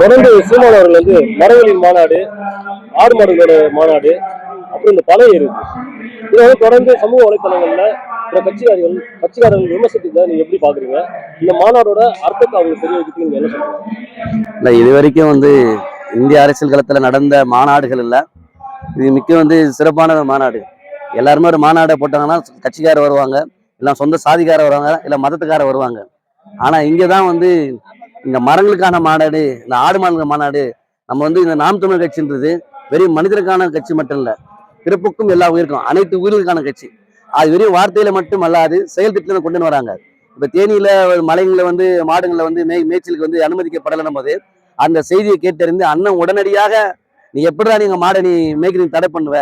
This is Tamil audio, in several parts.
தொடர்ந்து சீமான் அவர்கள் வந்து மரங்களின் மாநாடு ஆடு மாடுகளோட மாநாடு அப்புறம் இந்த பனை இருக்கு இதை வந்து தொடர்ந்து சமூக வலைத்தளங்கள்ல இந்த கட்சிக்காரர்கள் கட்சிக்காரர்கள் விமர்சிக்கிறத நீங்க எப்படி பாக்குறீங்க? இந்த மாநாடோட அர்த்தத்தை அவங்களுக்கு தெரிய வைக்கிறதுக்கு நீங்க என்ன சொல்றீங்க? இல்ல இது வரைக்கும் வந்து இந்திய அரசியல் களத்துல நடந்த மாநாடுகள் இல்லை. இது மிக்க வந்து சிறப்பான மாநாடு. எல்லாருமே ஒரு மாநாடை போட்டாங்கன்னா கட்சிக்காரர் வருவாங்க இல்லை சொந்த சாதிக்காரர் வருவாங்க இல்லை மதத்துக்காரர் வருவாங்க. ஆனால் இங்கே தான் வந்து இந்த மரங்களுக்கான மாநாடு இந்த ஆடு மாடுகள் மாநாடு நம்ம வந்து இந்த நாம் தமிழ் கட்சின்றது வெறும் மனிதருக்கான கட்சி மட்டும் இல்லை பிறப்புக்கும் எல்லா உயிருக்கும் அனைத்து உயிர்களுக்கான கட்சி. அது வெறும் வார்த்தையில மட்டும் அல்லாது செயல் திட்டத்தில் கொண்டு வராங்க. இப்போ தேனியில மலைங்களில் வந்து மாடுங்களை வந்து மே மேய்ச்சலுக்கு வந்து அனுமதிக்கப்படலைன்னும் போது அந்த செய்தியை கேட்டறிந்து அண்ணன் உடனடியாக நீ எப்படிதான் நீங்க மாடை நீ மேய்க்கிறீங்க தடை பண்ணுவ?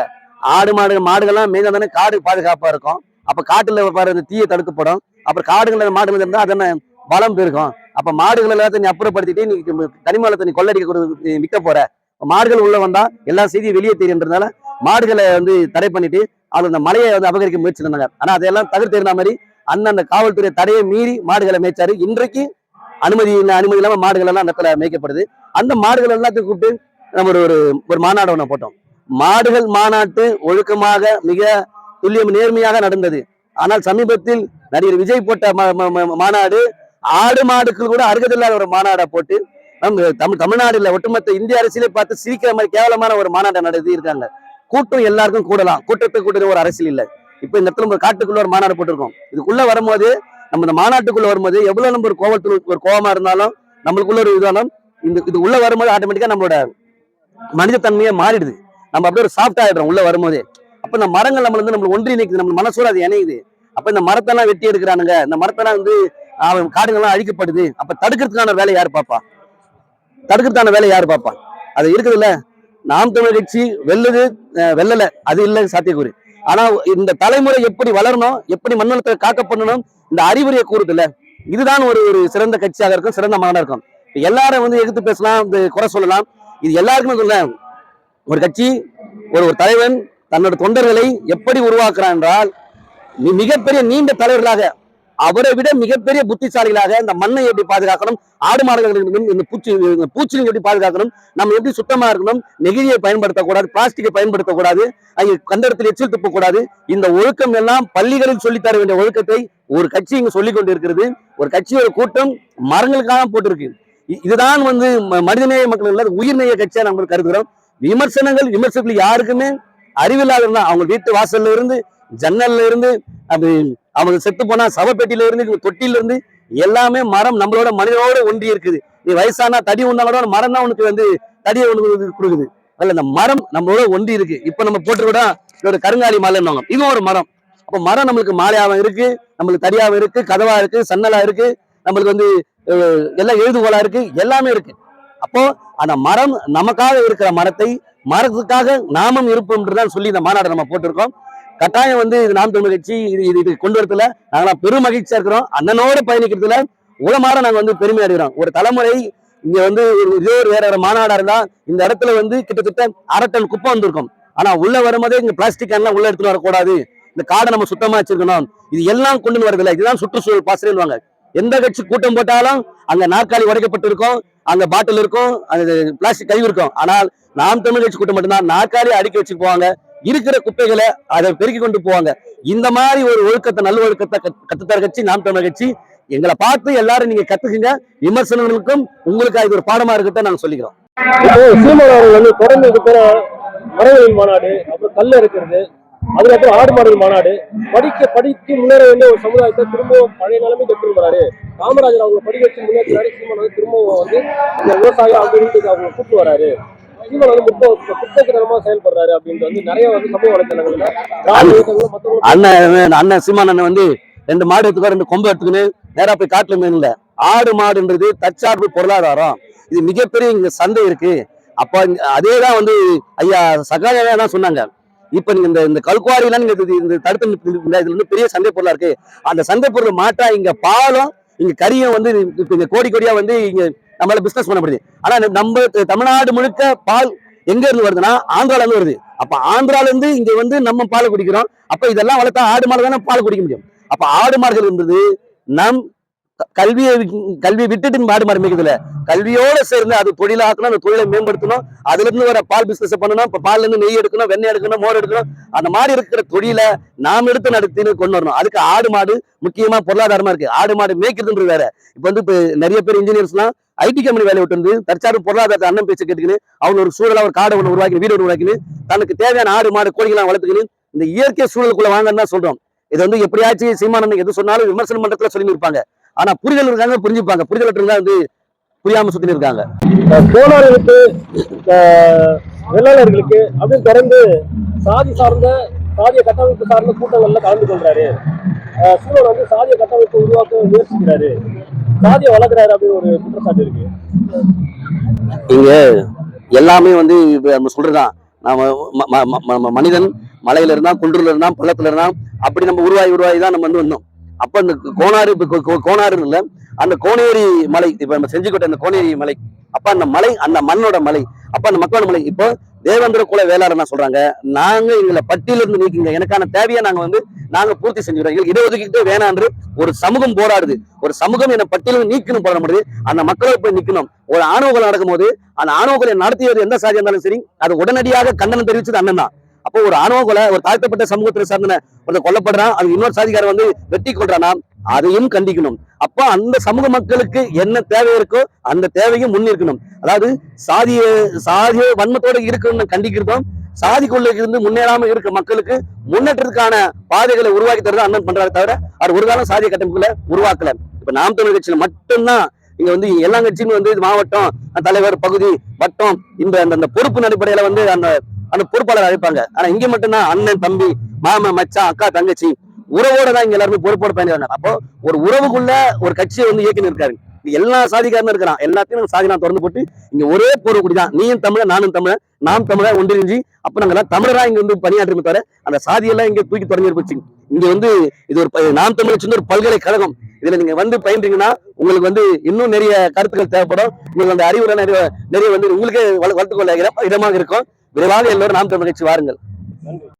ஆடு மாடு மாடுகள்லாம் மேய்ந்தா தானே காடு பாதுகாப்பா இருக்கும்? அப்ப காட்டுல பாரு அந்த தீயை தடுக்கப்படும். அப்புறம் காடுகள் மாடுகள் இருந்தால் அதென்ன பலம் பெருக்கும் அப்ப மாடுகள் எல்லாத்தையும் நீ அப்புறப்படுத்திட்டு நீ கனிமலத்தை நீ கொள்ளடிக்க கொடுத்து விற்க போற. மாடுகள் உள்ள வந்தா எல்லா செய்தியும் வெளியே தெரியுன்றதுனால மாடுகளை வந்து தடை பண்ணிட்டு அவங்க அந்த மலையை வந்து அபகரிக்க முயற்சி பண்ணாங்க. ஆனா அதையெல்லாம் தவிர்த்து இருந்த மாதிரி அந்தந்த அந்த காவல்துறை தடையை மீறி மாடுகளை மேய்ச்சாரு. இன்றைக்கு அனுமதி அனுமதி இல்லாம மாடுகள் எல்லாம் அந்த இடத்துல மேய்க்கப்படுது. அந்த மாடுகள் எல்லாத்தையும் கூப்பிட்டு நம்ம ஒரு ஒரு ஒரு மாநாடு ஒண்ணு போட்டோம். மாடுகள் மாநாட்டு ஒழுக்கமாக மிக துல்லியம் நேர்மையாக நடந்தது. ஆனால் சமீபத்தில் நடிகர் விஜய் போட்ட மாநாடு ஆடு மாடுக்கு கூட அருகதில்லாத ஒரு மாநாடை போட்டு நம்ம தமிழ் தமிழ்நாடுல ஒட்டுமொத்த இந்திய அரசியலே பார்த்து சிரிக்கிற மாதிரி கேவலமான ஒரு மாநாட்டை நடத்தி இருக்காங்க கூட்டம் எல்லாருக்கும் கூடலாம். கூட்டத்தை கூட்டுற ஒரு அரசியல் இல்லை. இப்போ இந்த இடத்துல ஒரு காட்டுக்குள்ள ஒரு மாநாடு போட்டிருக்கோம். இதுக்குள்ள வரும்போது நம்ம இந்த மாநாட்டுக்குள்ள வரும்போது எவ்வளவு நம்ம ஒரு கோவத்தில் ஒரு கோவமா இருந்தாலும் நம்மளுக்குள்ள ஒரு இதாலும் இந்த இது உள்ள வரும்போது ஆட்டோமேட்டிக்கா நம்மளோட மனிதத்தன்மையே மாறிடுது. நம்ம அப்படியே ஒரு சாஃப்ட் ஆயிடுறோம் உள்ள வரும்போது. அப்ப இந்த மரங்கள் நம்மள வந்து நம்மள ஒன்றி நிற்குது நம்ம மனசோட அது இணையுது. அப்ப இந்த மரத்தெல்லாம் வெட்டி எடுக்கிறானுங்க. இந்த மரத்தெல்லாம் வந்து அவன் காடுகள்லாம் அழிக்கப்படுது. அப்ப தடுக்கிறதுக்கான வேலை யாரு பாப்பா தடுக்கிறதுக்கான வேலை யாரு பாப்பா அது இருக்குதுல்ல. நாம் தமிழ் கட்சி வெல்லுது வெல்லல. அது இல்லை சாத்தியக்கூறு. ஆனா இந்த தலைமுறை எப்படி வளரணும் எப்படி மண்வளத்தை காக்க பண்ணணும் இந்த அறிவுரையை கூறுதுல இதுதான் ஒரு ஒரு சிறந்த கட்சியாக இருக்கும் சிறந்த மகனாக இருக்கும். எல்லாரும் வந்து எதிர்த்து பேசலாம் இந்த குறை சொல்லலாம். இது எல்லாருக்குமே சொல்ல ஒரு கட்சி ஒரு ஒரு தலைவன் தன்னோட தொண்டர்களை எப்படி உருவாக்குறான் என்றால் மிகப்பெரிய நீண்ட தலைவர்களாக அவரை விட மிகப்பெரிய புத்திசாலிகளாக இந்த மண்ணை எப்படி பாதுகாக்கணும் ஆடு மாடுகளுக்கு இந்த பூச்சி பூச்சிகள் எப்படி பாதுகாக்கணும் நம்ம எப்படி சுத்தமா இருக்கணும் நெகிழியை பயன்படுத்தக்கூடாது பிளாஸ்டிக்கை பயன்படுத்தக்கூடாது அங்கே கந்தடத்தில் எச்சில் துப்பக்கூடாது இந்த ஒழுக்கம் எல்லாம் பள்ளிகளில் சொல்லித்தர வேண்டிய ஒழுக்கத்தை ஒரு கட்சி இங்க சொல்லிக் கொண்டு இருக்கிறது ஒரு கட்சியோட கூட்டம் மரங்களுக்காக போட்டிருக்கு. இதுதான் வந்து மனிதநேய மக்கள் இல்லாத உயிர்நேய கட்சியா நம்ம கருதுகிறோம். விமர்சனங்கள் விமர்சனங்கள் யாருக்குமே அறிவில்லாத இருந்தா அவங்க வீட்டு வாசல்ல இருந்து ஜன்னல்ல இருந்து அது அவங்க செத்து போனா சவப்பெட்டியில இருந்து தொட்டில இருந்து எல்லாமே மரம் நம்மளோட மனிதனோட ஒன்றி இருக்குது. நீ வயசானா தடி உண்டாங்களோட மரம் தான் உனக்கு வந்து தடியை உனக்கு கொடுக்குது. அதில் இந்த மரம் நம்மளோட ஒன்றி இருக்கு. இப்போ நம்ம போட்டுக்கூட இதோட கருங்காலி மலைன்னுவாங்க. இதுவும் ஒரு மரம். அப்போ மரம் நம்மளுக்கு மாலையாகவும் இருக்கு நம்மளுக்கு தடியாகவும் இருக்கு கதவா இருக்கு சன்னலா இருக்கு நம்மளுக்கு வந்து எல்லாம் எழுதுகோலா இருக்கு எல்லாமே இருக்கு. அப்போ அந்த மரம் நமக்காக இருக்கிற மரத்தை மரத்துக்காக நாமும் இருப்போம்ன்றதான் சொல்லி இந்த மாநாடு நம்ம போட்டிருக்கோம். கட்டாயம் வந்து இது நாம் தமிழ் கட்சி இது இது இது கொண்டு வரதுல நாங்களாம் பெரும் மகிழ்ச்சியா இருக்கிறோம். அண்ணனோடு பயணிக்கிறதுல உலமாற நாங்க வந்து பெருமை அடைகிறோம் ஒரு தலைமுறை இங்க வந்து ஒரு இதே ஒரு வேற வேற மாநாடா இருந்தா இந்த இடத்துல வந்து கிட்டத்தட்ட அரை டன் குப்பை வந்திருக்கும். ஆனா உள்ள வரும்போதே இங்க பிளாஸ்டிக் எல்லாம் உள்ள எடுத்துட்டு வரக்கூடாது. இந்த காடை நம்ம சுத்தமா வச்சிருக்கணும். இது எல்லாம் கொண்டு வரதில்லை. இதுதான் சுற்றுச்சூழல் பாசறைன்னு எந்த கட்சி கூட்டம் போட்டாலும் அங்க நாற்காலி உடைக்கப்பட்டு இருக்கும். அங்க பாட்டில் இருக்கும். அந்த பிளாஸ்டிக் கழிவு இருக்கும். ஆனால் நாம் தமிழ் கட்சி கூட்டம் மட்டும்தான். நாற்காலி அடுக்கி வச்சு போவாங்க. இருக்கிற குப்பைகளை அதை பெருக்கி கொண்டு போவாங்க. இந்த மாதிரி ஒரு ஒழுக்கத்தை நல்ல ஒழுக்கத்தை கத்- கத்துத்தர கட்சி நாம் தமிழ் கட்சி எங்களை பார்த்து எல்லாரும் நீங்க கத்துக்குங்க. விமர்சனங்களுக்கும் உங்களுக்கு இது ஒரு பாடமா இருக்கட்டும் நாங்க சொல்லிக்கிறோம். இப்போ சீமான் அவர்கள் வந்து தொடர்ந்து இது மரங்களின் மாநாடு அப்புறம் கல்ல இருக்கிறது அதுக்கப்புறம் ஆடு மாடுகள் மாநாடு படிக்க படித்து முன்னேற வேண்டிய ஒரு சமுதாயத்தை திரும்பவும் பழைய நிலைமை எடுத்துட்டு வராரு காமராஜர் அவங்க படிக்க வச்சு முன்னேற்றாரு சீமான் வந்து திரும்பவும் வந்து இந்த விவசாயம் அவங்க வீட்டுக்கு அவங்க கூப்பிட்டு வராரு. சீமான் வந்து புத்தகத்தனமா செயல்படுறாரு அப்படின்ட்டு வந்து நிறைய வந்து சமூக வலைத்தளங்கள்ல அண்ணன் அண்ணன் சீமான் அண்ணன் வந்து ரெண்டு மாடு எடுத்துக்கோ ரெண்டு கொம்பு எடுத்துக்கின்னு நேரா போய் காட்டுல மேல ஆடு மாடுன்றது தற்சார்பு பொருளாதாரம். இது மிகப்பெரிய இங்க சந்தை இருக்கு. அப்ப இங்க- அதேதான் வந்து ஐயா சகாயா தான் சொன்னாங்க. இப்ப நீங்க இந்த இந்த கல்குவாரிலாம் நீங்க இந்த தடுத்து. இதுல வந்து பெரிய சந்தை பொருளா இருக்கு. அந்த சந்தை பொருள் மாற்றா இங்க பாலும் இங்க கறியும் வந்து இங்க கோடி கோடியா வந்து இங்க நம்மளால பிசினஸ் பண்ணப்படுது ஆனா நம்ம தமிழ்நாடு முழுக்க பால் எங்க இருந்து வருதுன்னா ஆந்திரால இருந்து வருது. அப்ப ஆந்திரால இருந்து இங்க வந்து நம்ம பால் குடிக்கிறோம். அப்ப இதெல்லாம் வளர்த்தா ஆடு மாடு தானே பால் குடிக்க முடியும். அப்ப ஆடு மாடுகள் என்பது நம் கல்வியை கல்வியை விட்டுட்டு மாடு மாடு மேய்க்கிறதுல கல்வியோட சேர்ந்து அது தொழிலாக்கணும் அந்த தொழிலை மேம்படுத்தணும். அதுல இருந்து வர பால் பிசினஸ் பண்ணணும். இப்ப பால்ல இருந்து நெய் எடுக்கணும் வெண்ணெய் எடுக்கணும் மோர் எடுக்கணும். அந்த மாதிரி இருக்கிற தொழிலை நாம் எடுத்து நடத்தின்னு கொண்டு வரணும். அதுக்கு ஆடு மாடு முக்கியமா பொருளாதாரமா இருக்கு. ஆடு மாடு மேய்க்கிறதுன்றது வேற. இப்ப வந்து இப்ப நிறைய பேர் இன்ஜினியர்ஸ்லாம் ஐடி கம்பெனி வேலையை விட்டு வந்து தற்சார்பு பொருளாதாரத்தை அண்ணன் பேச்சு கேட்டுக்கின்னு அவன் ஒரு சூழலாக ஒரு காடை ஒன்று உருவாக்கி வீடு ஒன்று உருவாக்கின்னு தனக்கு தேவையான ஆடு மாடு கோழிகளாம் வளர்த்துக்கின்னு இந்த இயற்கை சூழலுக்குள்ள வாங்கன்னு தான் சொல்றோம். இது வந்து எப்படியாச்சும் சீமானன் எது சொன்னாலும் விமர்சனம் பண்றதுல சொல்லி இருப்பாங்க ஆனா புரிதல் இருக்காங்க புரிஞ்சுப்பாங்க. புரிதல் இருந்தா வந்து புரியாம சுத்தி இருக்காங்க. கோளாறுகளுக்கு அஹ், வெள்ளாளர்களுக்கு அப்படின்னு தொடர்ந்து சாதி சார்ந்த சாதிய கட்டமைப்பு சார்ந்த கூட்டங்கள்ல கலந்து கொள்றாரு. சூழல் வந்து சாதிய கட்டமைப்பு உருவாக்க முயற்சிக்கிறாரு. சாதியை வளர்க்குறாரு அப்படின்னு ஒரு குற்றச்சாட்டு இருக்கு. இங்க எல்லாமே வந்து நம்ம சொல்றதுதான். நாம ம- ம- மனிதன் மலையில இருந்தா குன்றுல இருந்தா பள்ளத்துல இருந்தா அப்படி நம்ம உருவாகி உருவாகி தான் நம்ம வந்து வந்தோம். அப்ப இந்த கோணாறு கோ- கோணாறு இல்ல அந்த கோனேரி மலை இப்ப நம்ம செஞ்சுக்கிட்ட அந்த கோனேரி மலை அப்ப அந்த மலை அந்த மண்ணோட மலை அப்ப அந்த மக்களோட மலை இப்போ தேவேந்திர குல வேளாளர் சொல்றாங்க? நாங்க எங்களை பட்டியலிருந்து நீக்கிங்க. எனக்கான தேவையை நாங்க வந்து நாங்க பூர்த்தி செஞ்சுக்கிறோம். எங்களுக்கு இடஒதுக்கீட்டு வேணான்று ஒரு சமூகம் போராடுது. ஒரு சமூகம் என்ன பட்டியலிருந்து நீக்கணும் போராட முடியுது அந்த மக்களை போய் நிக்கணும். ஒரு ஆணவ நடக்கும்போது அந்த ஆணவங்களை நடத்தியது எந்த சாதியா இருந்தாலும் சரி அது உடனடியாக கண்டனம் தெரிவிச்சது அண்ணன் தான். அப்போ ஒரு ஆணவ கொலை ஒரு தாழ்த்தப்பட்ட சமூகத்தில் சார்ந்த ஒருத்தர் கொல்லப்படுறான் அது இன்னொரு சாதிக்காரன் வந்து வெட்டி கொள்றானா அதையும் கண்டிக்கணும். அப்ப அந்த சமூக மக்களுக்கு என்ன தேவை இருக்கோ அந்த தேவையும் முன்னிற்கணும். அதாவது சாதிய சாதிய வன்மத்தோட இருக்கணும்னு கண்டிக்கிறதும் சாதிக்குள்ள இருந்து முன்னேறாம இருக்க மக்களுக்கு முன்னேற்றத்துக்கான பாதைகளை உருவாக்கி தரதான் அண்ணன் பண்றாரு தவிர அவர் ஒரு காலம் சாதிய கட்டமைப்புல உருவாக்கல. இப்ப நாம் தமிழ் கட்சியில மட்டும்தான் இங்க வந்து எல்லா கட்சியும் வந்து மாவட்டம் தலைவர் பகுதி வட்டம் இந்த அந்த- அந்த பொறுப்பு அடிப்படையில வந்து அந்த அந்த பொறுப்பாளர் அழைப்பாங்க. ஆனா இங்க மட்டும்தான் அண்ணன் தம்பி மாமன் மச்சான் அக்கா தங்கச்சி உறவோட தான் இங்க எல்லாருமே பொறுப்போட பயணிக்கிறாங்க அப்போ ஒரு உறவுக்குள்ள ஒரு கட்சியை வந்து இயக்கி இருக்காரு. எல்லா சாதிக்காரனும் இருக்கிறான். எல்லாத்தையும் நம்ம சாதி நான் திறந்து போட்டு இங்க ஒரே பொறுப்பு குடிதான். நீயும் தமிழ நானும் தமிழ நாம் தமிழ ஒன்றிணைஞ்சு அப்ப நாங்க எல்லாம் தமிழரா இங்க வந்து பணியாற்றுமே தவிர அந்த சாதியெல்லாம் இங்க தூக்கி தொடங்கி போச்சு. இங்க வந்து இது ஒரு நாம் தமிழ் சின்ன ஒரு பல்கலைக்கழகம். இதுல நீங்க வந்து பயின்றீங்கன்னா உங்களுக்கு வந்து இன்னும் நிறைய கருத்துக்கள் தேவைப்படும். உங்களுக்கு அந்த அறிவுரை நிறைய நிறைய வந்து உங்களுக்கே வளர்த்துக்கொள்ள இடமாக இருக்கும். விரைவாக எல்லோரும் நாம் தமிழ் கட்சி வாருங்கள். நன்றி.